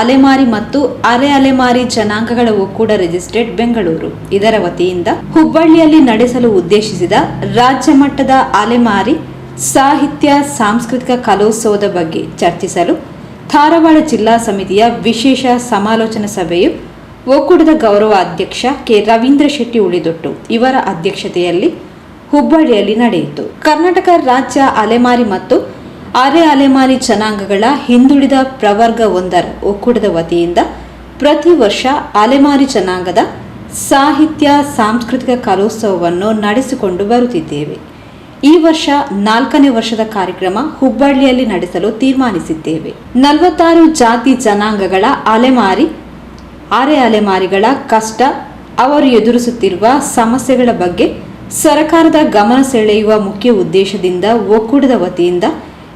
ಅಲೆಮಾರಿ ಮತ್ತು ಅರೆ ಅಲೆಮಾರಿ ಜನಾಂಗಗಳ ಒಕ್ಕೂಟ ರಿಜಿಸ್ಟ್ರೇಡ್ ಬೆಂಗಳೂರು. ಇದರ ವತಿಯಿಂದ ಹುಬ್ಬಳ್ಳಿಯಲ್ಲಿ ನಡೆಸಲು ಉದ್ದೇಶಿಸಿದ ರಾಜ್ಯ ಮಟ್ಟದ ಅಲೆಮಾರಿ ಸಾಹಿತ್ಯ ಸಾಂಸ್ಕೃತಿಕ ಕಲೋತ್ಸವದ ಬಗ್ಗೆ ಚರ್ಚಿಸಲು ಧಾರವಾಡ ಜಿಲ್ಲಾ ಸಮಿತಿಯ ವಿಶೇಷ ಸಮಾಲೋಚನಾ ಸಭೆಯು ಒಕ್ಕೂಟದ ಗೌರವ ಅಧ್ಯಕ್ಷ ಕೆ. ರವೀಂದ್ರ ಶೆಟ್ಟಿ ಉಳಿದೊಟ್ಟು. ಇವರ ಅಧ್ಯಕ್ಷತೆಯಲ್ಲಿ ಹುಬ್ಬಳ್ಳಿಯಲ್ಲಿ ನಡೆಯಿತು. ಕರ್ನಾಟಕ ರಾಜ್ಯ ಅಲೆಮಾರಿ ಮತ್ತು ಅರೆ ಅಲೆಮಾರಿ ಜನಾಂಗಗಳ ಹಿಂದುಳಿದ ಪ್ರವರ್ಗ ಒಂದರ ಒಕ್ಕೂಟದ ವತಿಯಿಂದ ಪ್ರತಿ ವರ್ಷ ಅಲೆಮಾರಿ ಜನಾಂಗದ ಸಾಹಿತ್ಯ, ಸಾಂಸ್ಕೃತಿಕ ಕಲೋತ್ಸವವನ್ನು ನಡೆಸಿಕೊಂಡು ಬರುತ್ತಿದ್ದೇವೆ. ಈ ವರ್ಷ ನಾಲ್ಕನೇ ವರ್ಷದ ಕಾರ್ಯಕ್ರಮ ಹುಬ್ಬಳ್ಳಿಯಲ್ಲಿ ನಡೆಸಲು ತೀರ್ಮಾನಿಸಿದ್ದೇವೆ. ನಲವತ್ತಾರು ಜಾತಿ ಜನಾಂಗಗಳ ಅಲೆಮಾರಿ, ಅರೆ ಅಲೆಮಾರಿಗಳ ಕಷ್ಟ, ಅವರು ಎದುರಿಸುತ್ತಿರುವ ಸಮಸ್ಯೆಗಳ ಬಗ್ಗೆ ಸರ್ಕಾರದ ಗಮನ ಸೆಳೆಯುವ ಮುಖ್ಯ ಉದ್ದೇಶದಿಂದ ಒಕ್ಕೂಟದ ವತಿಯಿಂದ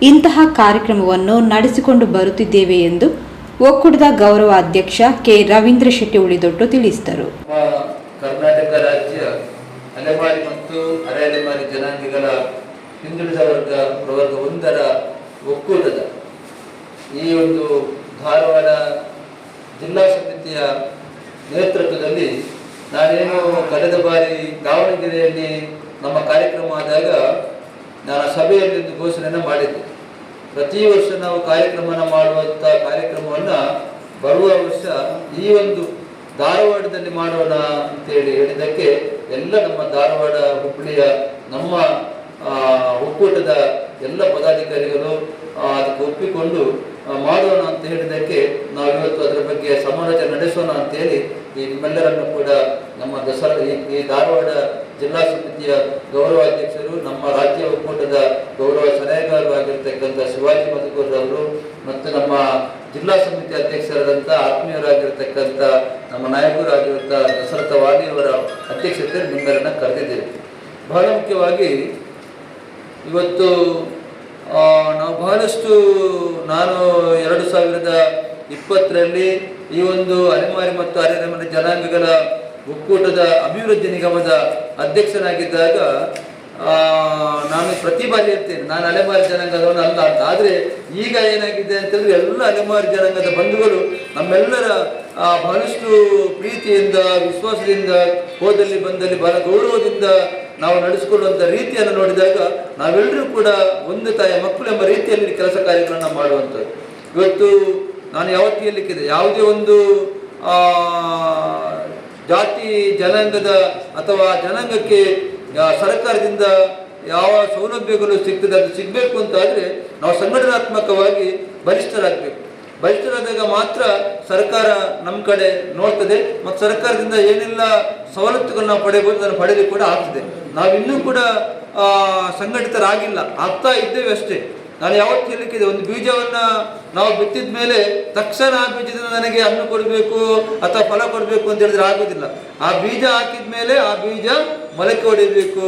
ಇಂತಹ ಕಾರ್ಯಕ್ರಮವನ್ನು ನಡೆಸಿಕೊಂಡು ಬರುತ್ತಿದ್ದೇವೆ ಎಂದು ಒಕ್ಕೂಟದ ಗೌರವ ಅಧ್ಯಕ್ಷ ಕೆ ರವೀಂದ್ರ ಶೆಟ್ಟಿ ಉಳಿದೊಟ್ಟು ತಿಳಿಸಿದರು. ಕರ್ನಾಟಕ ರಾಜ್ಯ ಅಲೆಮಾರಿ ಮತ್ತು ಅರೆ ಅಲೆಮಾರಿ ಜನಾಂಗಗಳ ಹಿಂದುಳಿದ ವರ್ಗ ಪ್ರವರ್ಗ ಒಂದರ ಒಕ್ಕೂಟದ ಈ ಒಂದು ಧಾರವಾಡ ಜಿಲ್ಲಾ ಸಮಿತಿಯ ನೇತೃತ್ವದಲ್ಲಿ ನಾನೇನು ಕಳೆದ ಬಾರಿ ದಾವಣಗೆರೆಯಲ್ಲಿ ನಮ್ಮ ಕಾರ್ಯಕ್ರಮ ಆದಾಗ ನಾನು ಸಭೆಯಲ್ಲಿ ಘೋಷಣೆಯನ್ನು ಮಾಡಿದ್ದೆ. ಪ್ರತಿ ವರ್ಷ ನಾವು ಕಾರ್ಯಕ್ರಮನ ಮಾಡುವಂಥ ಕಾರ್ಯಕ್ರಮವನ್ನು ಬರುವ ವರ್ಷ ಈ ಒಂದು ಧಾರವಾಡದಲ್ಲಿ ಮಾಡೋಣ ಅಂತೇಳಿ ಹೇಳಿದ್ದಕ್ಕೆ ಎಲ್ಲ ನಮ್ಮ ಧಾರವಾಡ ಹುಬ್ಬಳ್ಳಿಯ ನಮ್ಮ ಒಕ್ಕೂಟದ ಎಲ್ಲ ಪದಾಧಿಕಾರಿಗಳು ಅದಕ್ಕೆ ಒಪ್ಪಿಕೊಂಡು ಮಾಡೋಣ ಅಂತ ಹೇಳಿದ್ದಕ್ಕೆ ನಾವು ಇವತ್ತು ಅದರ ಬಗ್ಗೆ ಸಮಾಲೋಚನೆ ನಡೆಸೋಣ ಅಂತೇಳಿ ಈ ನಿಮ್ಮೆಲ್ಲರನ್ನು ಕೂಡ ನಮ್ಮ ದಸರಾ ಈ ಧಾರವಾಡ ಜಿಲ್ಲಾ ಸಮಿತಿಯ ಗೌರವಾಧ್ಯಕ್ಷರು, ನಮ್ಮ ರಾಜ್ಯ ಒಕ್ಕೂಟದ ಗೌರವ ಸಲಹೆಗಾರರು ಆಗಿರ್ತಕ್ಕಂಥ ಶಿವಾಜಿ ಮಧುಕೂರ್ ಅವರು ಮತ್ತು ನಮ್ಮ ಜಿಲ್ಲಾ ಸಮಿತಿ ಅಧ್ಯಕ್ಷರಾದಂಥ ಆತ್ಮೀಯರಾಗಿರ್ತಕ್ಕಂಥ ನಮ್ಮ ನಾಯಕರಾಗಿರುವಂಥ ದಶರಥ ವಾಣಿಯವರ ಅಧ್ಯಕ್ಷತೆಯಲ್ಲಿ ನಿಮ್ಮೆಲ್ಲರನ್ನ ಕರೆದಿದ್ದೇವೆ ಬಹಳ ಮುಖ್ಯವಾಗಿ ಇವತ್ತು ನಾವು ಬಹಳಷ್ಟು ನಾನು ಎರಡು ಸಾವಿರದ ಇಪ್ಪತ್ತರಲ್ಲಿ ಈ ಒಂದು ಅಲೆಮಾರಿ ಮತ್ತು ಅರೆಮನೆ ಜನಾಂಗಗಳ ಒಕ್ಕೂಟದ ಅಭಿವೃದ್ಧಿ ನಿಗಮದ ಅಧ್ಯಕ್ಷನಾಗಿದ್ದಾಗ ನಾನು ಪ್ರತಿ ಬಾರಿ ಇರ್ತೇನೆ. ನಾನು ಅಲೆಮಾರಿ ಜನಾಂಗದವನು ಅಲ್ಲ ಅಂತ. ಆದರೆ ಈಗ ಏನಾಗಿದೆ ಅಂತಂದ್ರೆ ಎಲ್ಲ ಅಲೆಮಾರಿ ಜನಾಂಗದ ಬಂಧುಗಳು ನಮ್ಮೆಲ್ಲರ ಬಹಳಷ್ಟು ಪ್ರೀತಿಯಿಂದ, ವಿಶ್ವಾಸದಿಂದ ಹೋದಲ್ಲಿ ಬಂದಲ್ಲಿ ಬಹಳ ಗೌರವದಿಂದ ನಾವು ನಡೆಸಿಕೊಳ್ಳುವಂಥ ರೀತಿಯನ್ನು ನೋಡಿದಾಗ ನಾವೆಲ್ಲರೂ ಕೂಡ ಒಂದು ತಾಯಿ ಮಕ್ಕಳು ಎಂಬ ರೀತಿಯಲ್ಲಿ ಕೆಲಸ ಕಾರ್ಯಗಳನ್ನು ಮಾಡುವಂಥದ್ದು. ಇವತ್ತು ನಾನು ಯಾವತ್ತು ಹೇಳಲಿಕ್ಕಿದೆ ಯಾವುದೇ ಒಂದು ಜಾತಿ ಜನಾಂಗದ ಅಥವಾ ಜನಾಂಗಕ್ಕೆ ಸರ್ಕಾರದಿಂದ ಯಾವ ಸೌಲಭ್ಯಗಳು ಸಿಗ್ತದೆ ಅದು ಸಿಗಬೇಕು ಅಂತ ಆದರೆ ನಾವು ಸಂಘಟನಾತ್ಮಕವಾಗಿ ಬಲಿಷ್ಠರಾಗಬೇಕು. ಬಲಿಷ್ಠರಾದಾಗ ಮಾತ್ರ ಸರ್ಕಾರ ನಮ್ಮ ಕಡೆ ನೋಡ್ತದೆ ಮತ್ತು ಸರ್ಕಾರದಿಂದ ಏನೆಲ್ಲ ಸವಲತ್ತುಗಳನ್ನ ಪಡೆಯಬಹುದು ಅದನ್ನು ಪಡೆಯಲು ಕೂಡ ಆಗ್ತದೆ. ನಾವು ಇನ್ನೂ ಕೂಡ ಸಂಘಟಿತರಾಗಿಲ್ಲ. ಆಗ್ತಾ ಇದ್ದೇವೆ ಅಷ್ಟೇ. ನಾನು ಯಾವತ್ತು ಹೇಳಲಿಕ್ಕಿದೆ, ಒಂದು ಬೀಜವನ್ನು ನಾವು ಬಿತ್ತಿದ ಮೇಲೆ ತಕ್ಷಣ ಆ ಬೀಜದಿಂದ ನನಗೆ ಹಣ್ಣು ಕೊಡಬೇಕು ಅಥವಾ ಫಲ ಕೊಡಬೇಕು ಅಂತ ಹೇಳಿದ್ರೆ ಆಗೋದಿಲ್ಲ ಆ ಬೀಜ ಹಾಕಿದ ಮೇಲೆ ಆ ಬೀಜ ಮೊಳಕೆ ಹೊಡಿಬೇಕು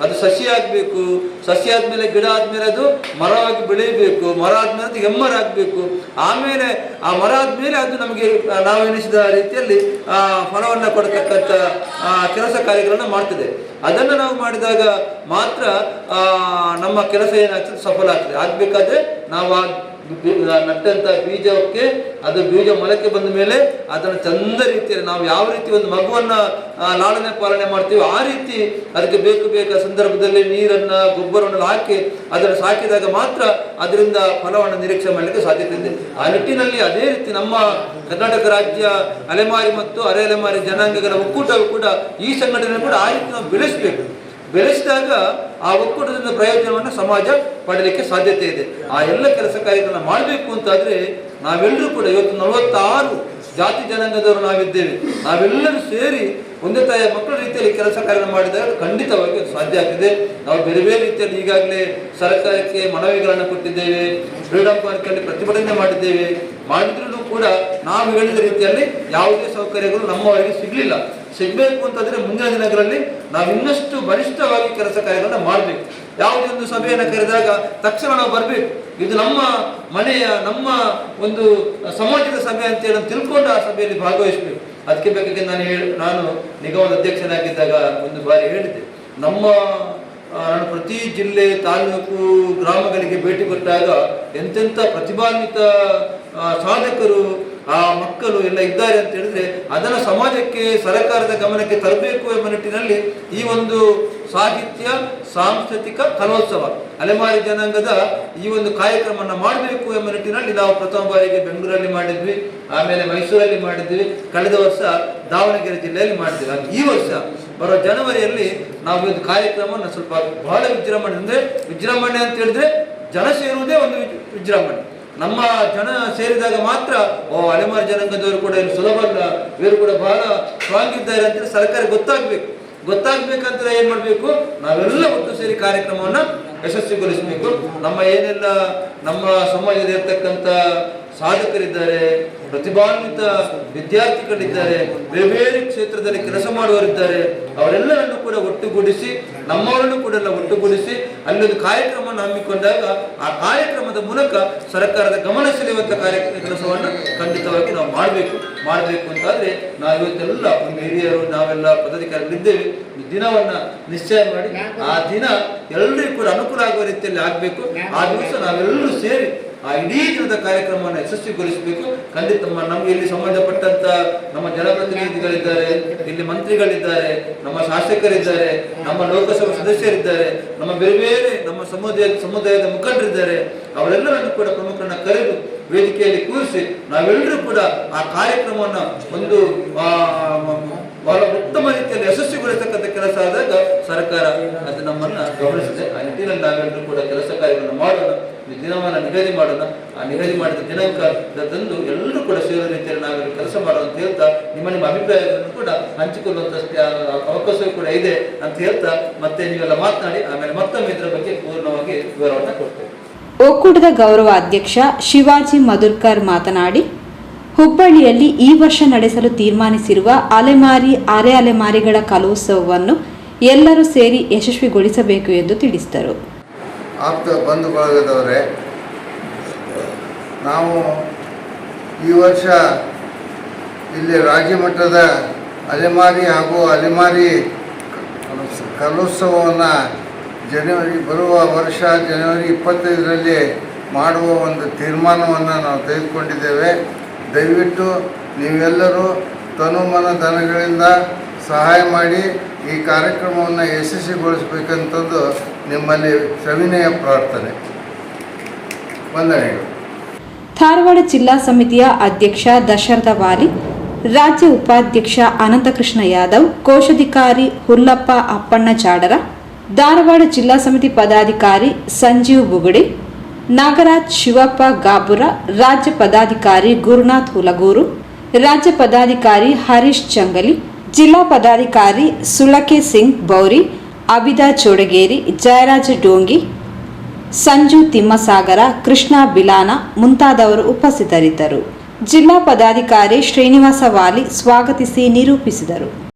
ಅದು ಸಸಿ ಆಗಬೇಕು. ಸಸಿ ಆದ್ಮೇಲೆ ಗಿಡ ಆದ್ಮೇಲೆ ಅದು ಮರವಾಗಿ ಬೆಳೀಬೇಕು ಮರ ಆದ್ಮೇಲೆ ಅದು ಹೆಮ್ಮರ ಆಗಬೇಕು. ಆಮೇಲೆ ಆ ಮರ ಆದ್ಮೇಲೆ ಅದು ನಮಗೆ ನಾವು ಎನಿಸಿದ ರೀತಿಯಲ್ಲಿ, ಆ, ಫಲವನ್ನು ಕೊಡತಕ್ಕಂಥ ಕೆಲಸ ಕಾರ್ಯಗಳನ್ನು ಮಾಡ್ತದೆ. ಅದನ್ನು ನಾವು ಮಾಡಿದಾಗ ಮಾತ್ರ ನಮ್ಮ ಕೆಲಸ ಏನಾಗ್ತದೆ, ಸಫಲ ಆಗ್ತದೆ. ಆಗ್ಬೇಕಾದ್ರೆ ನಾವು ಬಿ- ಬೀಜಕ್ಕೆ, ಅದು ಬೀಜ ಮೊಳಕೆ ಬಂದ ಮೇಲೆ ಅದನ್ನು ಚಂದ ರೀತಿಯಲ್ಲಿ ನಾವು ಯಾವ ರೀತಿ ಒಂದು ಮಗುವನ್ನ ಲಾಳನೆ ಪಾಲನೆ ಮಾಡ್ತೀವಿ ಆ ರೀತಿ ಅದಕ್ಕೆ ಬೇಕು ಬೇಕಾದ ಸಂದರ್ಭದಲ್ಲಿ ನೀರನ್ನ, ಗೊಬ್ಬರವನ್ನು ಹಾಕಿ ಅದನ್ನು ಸಾಕಿದಾಗ ಮಾತ್ರ ಅದರಿಂದ ಫಲವನ್ನು ನಿರೀಕ್ಷೆ ಮಾಡಲಿಕ್ಕೆ ಸಾಧ್ಯತೆ ಇದೆ. ಆ ನಿಟ್ಟಿನಲ್ಲಿ ಅದೇ ರೀತಿ ನಮ್ಮ ಕರ್ನಾಟಕ ರಾಜ್ಯ ಅಲೆಮಾರಿ ಮತ್ತು ಅರೆ ಅಲೆಮಾರಿ ಜನಾಂಗಗಳ ಒಕ್ಕೂಟವು ಕೂಡ ಈ ಸಂಘಟನೆ ಕೂಡ ಆ ರೀತಿ ನಾವು ಬೆಳೆಸಬೇಕು. ಬೆಳೆಸಿದಾಗ ಆ ಒಕ್ಕೂಟದಿಂದ ಪ್ರಯೋಜನವನ್ನು ಸಮಾಜ ಪಡಲಿಕ್ಕೆ ಸಾಧ್ಯತೆ ಇದೆ. ಆ ಎಲ್ಲ ಕೆಲಸ ಕಾರ್ಯಗಳನ್ನ ಮಾಡಬೇಕು ಅಂತಾದ್ರೆ ನಾವೆಲ್ಲರೂ ಕೂಡ ಇವತ್ತು ನಲವತ್ತಾರು ಜಾತಿ ಜನಾಂಗದವರು ನಾವಿದ್ದೇವೆ. ನಾವೆಲ್ಲರೂ ಸೇರಿ ಒಂದೇ ತಾಯಿಯ ಮಕ್ಕಳ ರೀತಿಯಲ್ಲಿ ಕೆಲಸ ಕಾರ್ಯ ಮಾಡಿದಾಗ ಖಂಡಿತವಾಗಿ ಸಾಧ್ಯ ಆಗ್ತದೆ. ನಾವು ಬೇರೆ ಬೇರೆ ರೀತಿಯಲ್ಲಿ ಈಗಾಗಲೇ ಸರ್ಕಾರಕ್ಕೆ ಮನವಿಗಳನ್ನು ಕೊಟ್ಟಿದ್ದೇವೆ. ಫ್ರೀಡಮ್ ಪಾರ್ಕಲ್ಲಿ ಪ್ರತಿಭಟನೆ ಮಾಡಿದ್ದೇವೆ. ಮಾಡಿದ್ರೂ ಕೂಡ ನಾವು ಹೇಳಿದ ರೀತಿಯಲ್ಲಿ ಯಾವುದೇ ಸೌಕರ್ಯಗಳು ನಮ್ಮವರಿಗೆ ಸಿಗಲಿಲ್ಲ. ಸಿಗಬೇಕು ಅಂತಂದ್ರೆ ಮುಂದಿನ ದಿನಗಳಲ್ಲಿ ನಾವು ಇನ್ನಷ್ಟು ಬಲಿಷ್ಠವಾಗಿ ಕೆಲಸ ಕಾರ್ಯಗಳನ್ನ ಮಾಡಬೇಕು. ಯಾವುದೇ ಒಂದು ಸಭೆಯನ್ನು ಕರೆದಾಗ ತಕ್ಷಣ ನಾವು ಬರಬೇಕು. ಇದು ನಮ್ಮ ಮನೆಯ, ನಮ್ಮ ಒಂದು ಸಮಾಜದ ಸಭೆ ಅಂತೇಳಿ ಹೇಳಿ ತಿಳ್ಕೊಂಡು ಆ ಸಭೆಯಲ್ಲಿ ಭಾಗವಹಿಸಬೇಕು. ಅದಕ್ಕೆ ಬೇಕಾಗಿ ನಾನು ಹೇಳಿ, ನಾನು ನಿಗಮದ ಅಧ್ಯಕ್ಷನಾಗಿದ್ದಾಗ ಒಂದು ಬಾರಿ ಹೇಳಿದ್ದೆ. ನಮ್ಮ ನಾನು ಪ್ರತಿ ಜಿಲ್ಲೆ, ತಾಲೂಕು, ಗ್ರಾಮಗಳಿಗೆ ಭೇಟಿ ಕೊಟ್ಟಾಗ ಎಂತೆಂಥ ಪ್ರತಿಭಾನ್ವಿತ ಸಾಧಕರು ಆ ಮಕ್ಕಳು ಎಲ್ಲ ಇದ್ದಾರೆ ಅಂತ ಹೇಳಿದ್ರೆ ಅದನ್ನು ಸಮಾಜಕ್ಕೆ, ಸರ್ಕಾರದ ಗಮನಕ್ಕೆ ತರಬೇಕು ಎಂಬ ನಿಟ್ಟಿನಲ್ಲಿ ಈ ಒಂದು ಸಾಹಿತ್ಯ, ಸಾಂಸ್ಕೃತಿಕ ಕಲೋತ್ಸವ ಅಲೆಮಾರಿ ಜನಾಂಗದ ಈ ಒಂದು ಕಾರ್ಯಕ್ರಮವನ್ನು ಮಾಡಬೇಕು ಎಂಬ ನಿಟ್ಟಿನಲ್ಲಿ ನಾವು ಪ್ರಥಮ ಬಾರಿಗೆ ಬೆಂಗಳೂರಲ್ಲಿ ಮಾಡಿದ್ವಿ, ಆಮೇಲೆ ಮೈಸೂರಲ್ಲಿ ಮಾಡಿದ್ವಿ, ಕಳೆದ ವರ್ಷ ದಾವಣಗೆರೆ ಜಿಲ್ಲೆಯಲ್ಲಿ ಮಾಡಿದ್ವಿ. ಈ ವರ್ಷ ಬರೋ ಜನವರಿಯಲ್ಲಿ ನಾವು ಒಂದು ಕಾರ್ಯಕ್ರಮವನ್ನು ಸ್ವಲ್ಪ ಬಹಳ ವಿಜೃಂಭಣೆ ಅಂದ್ರೆ ವಿಜೃಂಭಣೆ ಅಂತ ಹೇಳಿದ್ರೆ ಜನ ಸೇರುವುದೇ ಒಂದು ವಿಜ್- ವಿಜೃಂಭಣೆ. ನಮ್ಮ ಜನ ಸೇರಿದಾಗ ಮಾತ್ರ, ಓ, ಅಲೆಮಾರು ಜನಾಂಗದವರು ಕೂಡ ಇಲ್ಲಿ ಸುಲಭ ಅಲ್ಲ, ಇವರು ಕೂಡ ಬಹಳ ಸ್ಟ್ರಾಂಗ್ ಇದ್ದಾರೆ ಅಂತ ಸರ್ಕಾರ ಗೊತ್ತಾಗ್ಬೇಕು. ಗೊತ್ತಾಗ್ಬೇಕಂತ ಏನ್ ಮಾಡ್ಬೇಕು? ನಾವೆಲ್ಲ ಒಟ್ಟು ಸೇರಿ ಕಾರ್ಯಕ್ರಮವನ್ನ ಯಶಸ್ವಿಗೊಳಿಸಬೇಕು. ನಮ್ಮ ಏನೆಲ್ಲ ನಮ್ಮ ಸಮಾಜದ ಇರ್ತಕ್ಕಂಥ ಸಾಧಕರಿದ್ದಾರೆ, ಪ್ರತಿಭಾನ್ವಿತ ವಿದ್ಯಾರ್ಥಿಗಳಿದ್ದಾರೆ ಬೇರೆ ಬೇರೆ ಕ್ಷೇತ್ರದಲ್ಲಿ ಕೆಲಸ ಮಾಡುವವರಿದ್ದಾರೆ, ಅವರೆಲ್ಲರನ್ನು ಕೂಡ ಒಟ್ಟುಗೂಡಿಸಿ, ನಮ್ಮವರನ್ನು ಕೂಡ ಎಲ್ಲ ಒಟ್ಟುಗೂಡಿಸಿ ಅಲ್ಲೊಂದು ಕಾರ್ಯಕ್ರಮವನ್ನು ಹಮ್ಮಿಕೊಂಡಾಗ ಆ ಕಾರ್ಯಕ್ರಮದ ಮೂಲಕ ಸರ್ಕಾರದ ಗಮನ ಸೆಳೆಯುವಂತ ಕಾರ್ಯ ಕೆಲಸವನ್ನು ಖಂಡಿತವಾಗಿ ನಾವು ಮಾಡಬೇಕು. ಮಾಡಬೇಕು ಅಂತಾದ್ರೆ ನಾವು ಇವತ್ತೆಲ್ಲ ಒಂದು ಹಿರಿಯರು, ನಾವೆಲ್ಲ ಪದಾಧಿಕಾರಿಗಳಿದ್ದೇವೆ. ದಿನವನ್ನ ನಿಶ್ಚಯ ಮಾಡಿ, ಆ ದಿನ ಎಲ್ಲರಿಗೂ ಕೂಡ ಅನುಕೂಲ ಆಗುವ ರೀತಿಯಲ್ಲಿ ಆಗ್ಬೇಕು. ಆ ದಿವಸ ನಾವೆಲ್ಲರೂ ಸೇರಿ ಆ ಇಡೀ ದಿನದ ಕಾರ್ಯಕ್ರಮವನ್ನು ಯಶಸ್ವಿಗೊಳಿಸಬೇಕು. ಖಂಡಿತ ನಮ್ಗೆ ಇಲ್ಲಿ ಸಂಬಂಧಪಟ್ಟಂತ ನಮ್ಮ ಜನಪ್ರತಿನಿಧಿಗಳಿದ್ದಾರೆ, ಇಲ್ಲಿ ಮಂತ್ರಿಗಳಿದ್ದಾರೆ, ನಮ್ಮ ಶಾಸಕರಿದ್ದಾರೆ, ನಮ್ಮ ಲೋಕಸಭಾ ಸದಸ್ಯರಿದ್ದಾರೆ, ನಮ್ಮ ಬೇರೆ ಬೇರೆ ನಮ್ಮ ಸಮುದಾಯ, ಸಮುದಾಯದ ಮುಖಂಡರಿದ್ದಾರೆ. ಅವರೆಲ್ಲರನ್ನು ಕೂಡ ಪ್ರಮುಖರನ್ನ ಕರೆದು ವೇದಿಕೆಯಲ್ಲಿ ಕೂರಿಸಿ ನಾವೆಲ್ಲರೂ ಕೂಡ ಆ ಕಾರ್ಯಕ್ರಮವನ್ನು ಒಂದು ಬಹಳ ಉತ್ತಮ ರೀತಿಯಲ್ಲಿ ಯಶಸ್ವಿಗೊಳಿಸತಕ್ಕಂಥ ಕೆಲಸ ಆದಾಗ ಸರ್ಕಾರ ಅದು ನಮ್ಮನ್ನ ಗಮನಿಸಿದೆ. ಆ ನಿಟ್ಟಿನಲ್ಲಿ ನಾವೆಲ್ಲರೂ ಕೂಡ ಕೆಲಸ ಕಾರ್ಯಗಳನ್ನು ಮಾಡೋಣ. ಈ ದಿನವನ್ನು ನಿಗದಿ ಮಾಡೋಣ. ಆ ನಿಗದಿ ಮಾಡಿದ ದಿನಾಂಕದಂದು ಎಲ್ಲರೂ ಕೂಡ ಸೇರೋ ರೀತಿಯಲ್ಲಿ ನಾವೆಲ್ಲ ಕೆಲಸ ಮಾಡೋಣ ಅಂತ ಹೇಳ್ತಾ, ನಿಮ್ಮ ನಿಮ್ಮ ಅಭಿಪ್ರಾಯಗಳನ್ನು ಕೂಡ ಹಂಚಿಕೊಳ್ಳುವಂತ ಅವಕಾಶ ಕೂಡ ಇದೆ ಅಂತ ಹೇಳ್ತಾ, ಮತ್ತೆ ನೀವೆಲ್ಲ ಮಾತನಾಡಿ, ಆಮೇಲೆ ಮತ್ತೊಮ್ಮೆ ಇದರ ಬಗ್ಗೆ ಪೂರ್ಣವಾಗಿ ವಿವರವನ್ನು ಕೊಡ್ತೇವೆ. ಒಕ್ಕೂಟದ ಗೌರವ ಅಧ್ಯಕ್ಷ ಶಿವಾಜಿ ಮಧುರ್ಕರ್ ಮಾತನಾಡಿ, ಹುಬ್ಬಳ್ಳಿಯಲ್ಲಿ ಈ ವರ್ಷ ನಡೆಸಲು ತೀರ್ಮಾನಿಸಿರುವ ಅಲೆಮಾರಿ, ಅರೆ ಅಲೆಮಾರಿಗಳ ಕಲೋತ್ಸವವನ್ನು ಎಲ್ಲರೂ ಸೇರಿ ಯಶಸ್ವಿಗೊಳಿಸಬೇಕು ಎಂದು ತಿಳಿಸಿದರು. ಆಪ್ತ ಬಂಧು ಬಳಗದವರೇ ನಾವು ಈ ವರ್ಷ ಇಲ್ಲಿ ರಾಜ್ಯ ಮಟ್ಟದ ಅಲೆಮಾರಿ ಹಾಗೂ ಅಲೆಮಾರಿ ಕಲೋತ್ಸವವನ್ನು ಜನವರಿ, ಬರುವ ವರ್ಷ ಜನವರಿ ಇಪ್ಪತ್ತೈದರಲ್ಲಿ ಮಾಡುವ ಒಂದು ತೀರ್ಮಾನವನ್ನು ನಾವು ತೆಗೆದುಕೊಂಡಿದ್ದೇವೆ. ದಯವಿಟ್ಟು ನೀವೆಲ್ಲರೂ ತನುಮನ ಧನಗಳಿಂದ ಸಹಾಯ ಮಾಡಿ ಈ ಕಾರ್ಯಕ್ರಮವನ್ನು ಯಶಸ್ವಿಗೊಳಿಸಬೇಕಂತಂದು ನಿಮ್ಮಲ್ಲಿ ಸವಿನಯ ಪ್ರಾರ್ಥನೆ. ವಂದನೆಗಳು. ಧಾರವಾಡ ಜಿಲ್ಲಾ ಸಮಿತಿಯ ಅಧ್ಯಕ್ಷ ದಶರಥ ವಾಲಿ ರಾಜ್ಯ ಉಪಾಧ್ಯಕ್ಷ ಅನಂತಕೃಷ್ಣ ಯಾದವ್, ಕೋಶಾಧಿಕಾರಿ ಹುಲ್ಲಪ್ಪ ಅಪ್ಪಣ್ಣ ಜಾಡರ, ಧಾರವಾಡ ಜಿಲ್ಲಾ ಸಮಿತಿ ಪದಾಧಿಕಾರಿ ಸಂಜೀವ್ ಬುಗುಡಿ, ನಾಗರಾಜ್ ಶಿವಪ್ಪ ಗಾಬುರ, ರಾಜ್ಯ ಪದಾಧಿಕಾರಿ ಗುರುನಾಥ್ ಹುಲಗೂರು, ರಾಜ್ಯ ಪದಾಧಿಕಾರಿ ಹರೀಶ್ ಚಂಗಲಿ, ಜಿಲ್ಲಾ ಪದಾಧಿಕಾರಿ ಸುಳಕೆ ಸಿಂಗ್ ಬೌರಿ ಅಬಿದಾ ಚೋಡಗೇರಿ, ಜಯರಾಜ ಡೋಂಗಿ, ಸಂಜು ತಿಮ್ಮಸಾಗರ, ಕೃಷ್ಣ ಬಿಲಾನ ಮುಂತಾದವರು ಉಪಸ್ಥಿತರಿದ್ದರು. ಜಿಲ್ಲಾ ಪದಾಧಿಕಾರಿ ಶ್ರೀನಿವಾಸ ವಾಲಿ ಸ್ವಾಗತಿಸಿ ನಿರೂಪಿಸಿದರು.